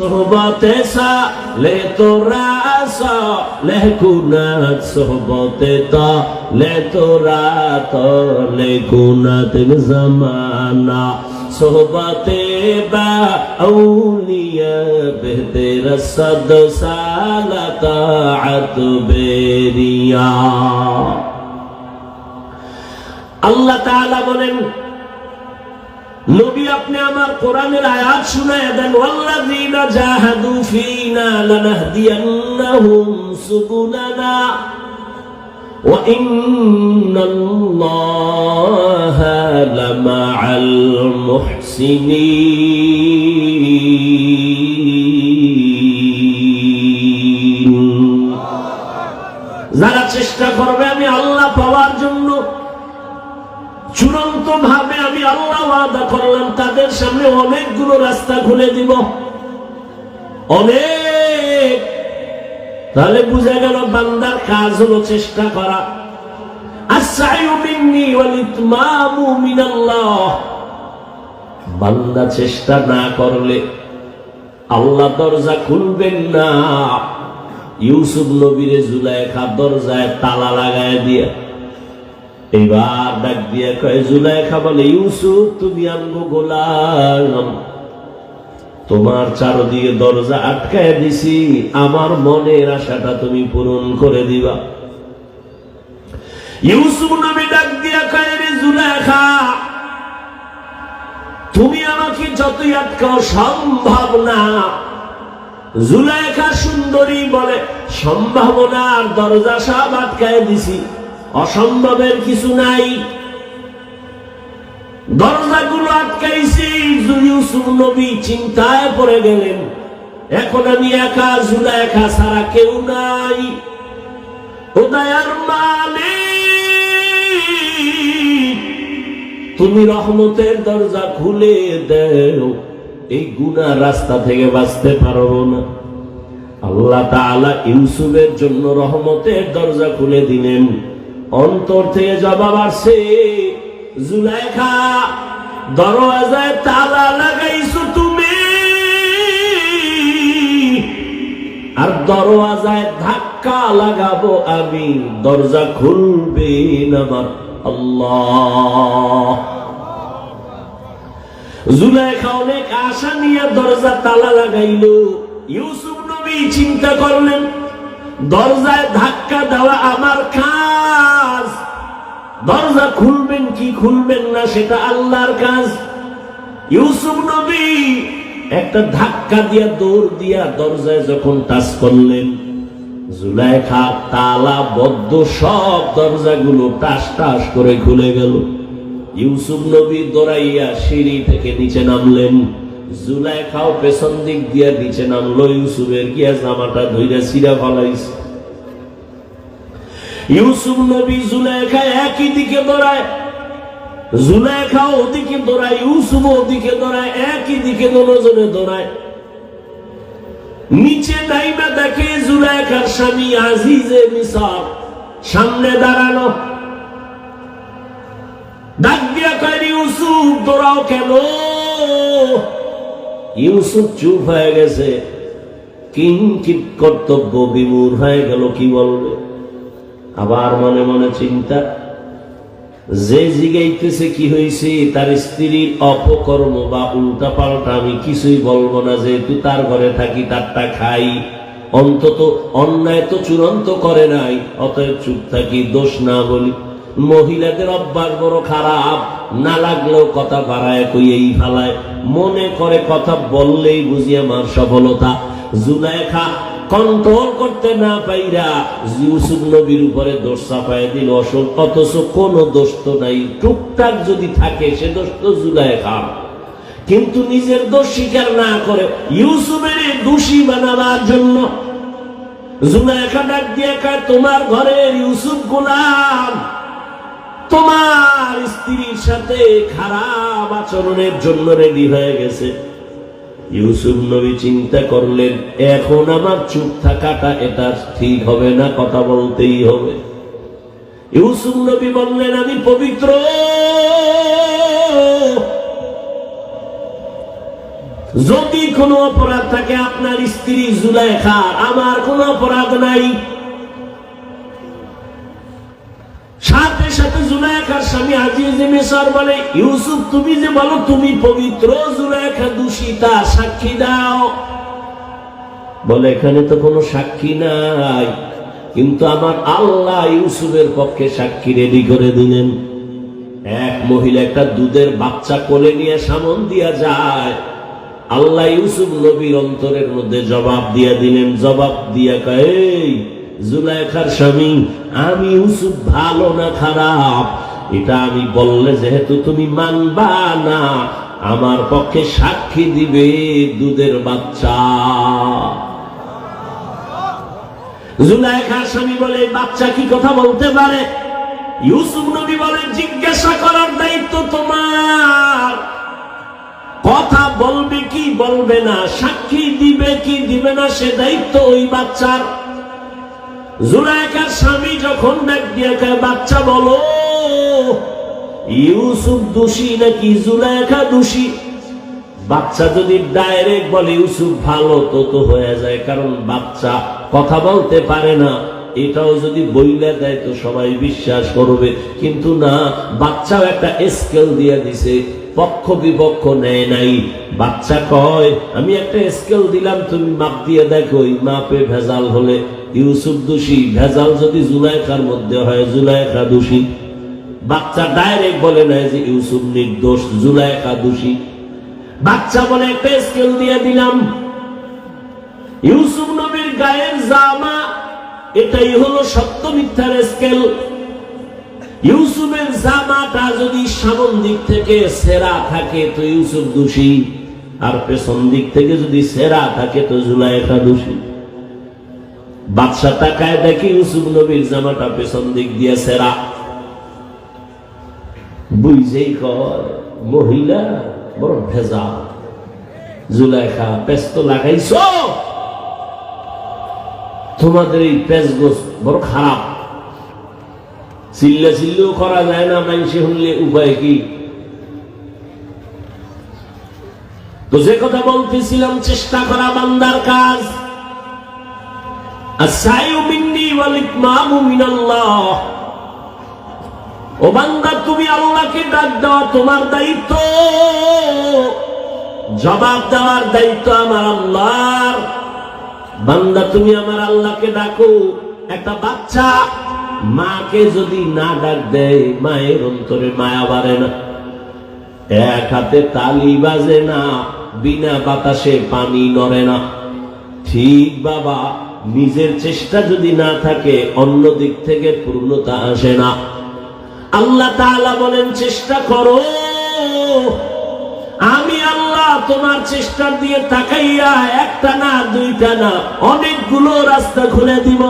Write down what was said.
সোহবতে সা লে তোরা সা লে কুনাত সোহবতে তা লে তোরা তো লে কুনাত জমানা সোহবতে বা আউলিয়া বেহতের সদ সালাতা আত বেরিয়া আল্লাহ তাআলা বলেন নবী, আপনি আমার কোরআনের আয়াত শুনায় দেন, ওয়াল্লাযীনা জাহাদু ফীনা লানাহদিয়ান্নাহুম সুবুলানা, ওয়া ইন্নাল্লাহা লামাআল মুহসিনিন যারা চেষ্টা করবে আমি আল্লাহ পাওয়ার জন্য চূড়ান্ত ভাবে আল্লাহ ওয়াদা করলাম, তাদের সামনে অনেকগুলো রাস্তা খুলে দিব। অনেক। তাহলে বুঝা গেল বান্দার কাজ হলো চেষ্টা করা। বান্দা চেষ্টা না করলে আল্লাহ দরজা খুলবেন না। ইউসুফ নবীরে জুলাইখা দরজায় তালা লাগায় দিয়া এবার ডাক দিয়ে কয়, জুলাইখা বলে, ইউসুফ, তুমি আমগো গোলাম। তোমার চারদিকে দরজা আটকায় দিছি। আমার মনের আশাটা তুমি পূরণ করে দিবা। ইউসুফ নবী ডাক দিয়া কয়, রে জুলাইখা, তুমি আমাকে যতই আটকাও, সম্ভব না। জুলাইখা সুন্দরী বলে সম্ভাবনার দরজা সব আটকায় দিছি। অসম্ভবের কিছু নাই। দরজাগুলো আটকাইছি ইউসুফ নবী চিন্তায় পড়ে গেলেন, এখন আমি একা জুলাইখা ছাড়া কেউ নাই। উদয়ার মালিক, তুমি রহমতের দরজা খুলে দেও, এই গুনা রাস্তা থেকে বাঁচতে পারব না। আল্লাহ তাআলা ইউসুফের জন্য রহমতের দরজা খুলে দিলেন। অন্তর থেকে জবাব আসছে, জুলাইখা, দরওয়াজায় তালা লাগাইছো তুমি। আর দরওয়াজায় ধাক্কা লাগাবো আমি, দরজা খুলবে আমার আল্লাহ। জুলাইখা অনেক আশা নিয়ে দরজা তালা লাগাইল। ইউসুফ নবী চিন্তা করলেন দরজায় ধাক্কা দেওয়া আমার কাজ। দরজা খুলবেন কি খুলবেন না সেটা আল্লাহর কাজ। ইউসুফ নবী একটা ধাক্কা দিয়া দৌড় দিয়া দরজায় যখন টাচ করলেন, জুলাইখা, তালা, বদ্ধ সব দরজাগুলো টাস টাস করে খুলে গেল। ইউসুফ নবী দৌড়াইয়া সিঁড়ি থেকে নিচে নামলেন। জুলাইখাও পেছন দিক দিয়া নিচে নামলো, ইউসুফের গিয়া জামাটা ধইরা সিরা ফলাইছে। ইউসুফ নবী জুলাইখা একই দিকে দৌড়ায় ওদিকে দৌড়ায় ইউসুফ ওদিকে দৌড়ায়, একই দিকে দৌড়ায়। নিচে দেখে জুলাইখার স্বামী আজিজে মিসার সামনে দাঁড়ানো ডাক দিয়া কয়, ইউসুফ, দৌড়াও কেন? ইউসুফ চুপ হয়ে গেছে। কিঞ্চিত কর্তব্য বিমূর হয়ে গেল, কি বলবে? আবার মনে মনে চিন্তা, যে জিগাইতেছে কি হয়েছে তার স্ত্রীর অপকর্ম বা উল্টা পাল্টা আমি কিছুই বলব না, যেহেতু তার ঘরে থাকি, তারটা খাই। অন্তত অন্যায় তো চূড়ান্ত করে নাই, অতএব চুপ থাকি, দোষ না বলি। মহিলাদের অভ্যাস বড় খারাপ। না লাগলেও কথা বাড়ায়, কইয়েই ফেলায়। মনে করে কথা বললেই বুঝি আমার সফলতা। জুলাইখা কন্ট্রোল করতে না পাইরা ইউসুফ নবীর উপরে দোষ চাপায় দিল অসল অথচ কোনো দোষ তো নাই। টুকটাক যদি থাকে, সে দোষ তো জুলাইখা। কিন্তু নিজের দোষ স্বীকার না করে ইউসুফের দোষী বানাবার জন্য জুলাইখা ডাক দিয়ে তোমার ঘরের ইউসুফ গোলাম। তোমার স্ত্রীর সাথে খারাপ আচরণের জন্য রেডি হয়ে গেছে। ইউসুফ নবী চিন্তা করলেন, এখন আমার চুপ থাকাটা এটা ঠিক হবে না, কথা বলতেই হবে। ইউসুফ নবী বললেন, আমি পবিত্র। যদি কোনো অপরাধ থাকে, আপনার স্ত্রী জুলাইখার, আমার কোনো অপরাধ নাই। স্বামী আজিজ মিশর বলে ইউসুফ তুমি যে বলো তুমি পবিত্র জুলাইখা দূষিতা সাক্ষী দাও। বলে এখানে তো কোনো সাক্ষী নাই। কিন্তু আমার আল্লাহ ইউসুফের পক্ষে সাক্ষী রেডি করে দিলেন। এক মহিলা একটা দুধের বাচ্চা কোলে নিয়ে সামন দিয়া যায়। আল্লাহ ইউসুফ নবীর অন্তরের মধ্যে জবাব দিয়া দিলেন। জবাব দিয়া কয় "এই, জুলাইখার স্বামী আমি ইউসুফ ভালো না খারাপ। এটা আমি বললে যেহেতু তুমি মানবা না, আমার পক্ষে সাক্ষী দিবে দুধের বাচ্চা। জুলাইখার স্বামী বলে, বাচ্চা কি কথা বলতে পারে? ইউসুফ নবী বলে, জিজ্ঞাসা করার দায়িত্ব তোমার। কথা বলবে কি বলবে না, সাক্ষী দিবে কি দিবে না, সে দায়িত্ব ওই বাচ্চার। জুলাইখার স্বামী যখন ডাক বাচ্চা বলো। ইউসুফ দোষী নাকি জুলাইখা দোষী? বাচ্চা যদি ডাইরেক্ট বলে ইউসুফ ভালো তো তো হয়ে যায়, কারণ বাচ্চা কথা বলতে পারে না। এটাও যদি বইলে দেয় তো সবাই বিশ্বাস করবে। কিন্তু না, বাচ্চাও একটা স্কেল দিয়ে দিছে, পক্ষ বিপক্ষ নেয় নাই। বাচ্চা কয়, আমি একটা স্কেল দিলাম, তুমি মাপ দিয়ে দেখো মাপে ভেজাল হলে। ইউসুফ দোষী, ভেজাল যদি জুলাইখার মধ্যে হয়, জুলাইখা দোষী। বাচ্চা ডাইরেক্ট বলে না যে ইউসুফ নির্দোষ জুলাইখা দোষী বাচ্চা বলে একটা স্কেল দিয়ে দিলাম। ইউসুফ নবীর গায়ের জামা, এটাই হলো সত্য মিথ্যার স্কেল ইউসুফের জামাটা যদি সামন দিক থেকে সেরা থাকে, তো ইউসুফ দোষী। আর পেছন দিক থেকে যদি সেরা থাকে, তো জুলাইখা দোষী বাদশা তাকায় দেখে ইউসুফ নবীর জামাটা পেছন দিক দিয়ে সেরা। বুঝেই কর মহিলা, বড় ভেজা জুলাইখা, পেস্ত লাগাইছ? তোমাদের এই পেজ গোস বড় খারাপ। চিল্লা চিল্লেও করা যায় না মানুষে শুনলে উপায় কি? তো যে কথা বলতেছিলাম, চেষ্টা করা বান্দার কাজ। আসাইউ মিন্নি ওয়াল ইতমামু মিনাল্লাহ। ও বান্দা, তুমি আল্লাহকে ডাক দেওয়া তোমার দায়িত্ব। জবাব দেওয়ার দায়িত্ব আমার আল্লাহর। বান্দা, তুমি আমার আল্লাহকে ডাকো। একটা বাচ্চা মাকে যদি না ডাক দেয়, মায়ের অন্তরে মায়া বাড়ে না। এক হাতে তালি বাজে না, বিনা বাতাসে পানি নড়ে না। ঠিক বাবা, নিজের চেষ্টা যদি না থাকে, অন্য দিক থেকে পূর্ণতা আসে না। আল্লাহ তাআলা বলেন, চেষ্টা করো। আমি আল্লাহ তোমার চেষ্টা দিয়ে তাকাইয়া একটা না, দুইটা না, অনেকগুলো রাস্তা খুলে দিব।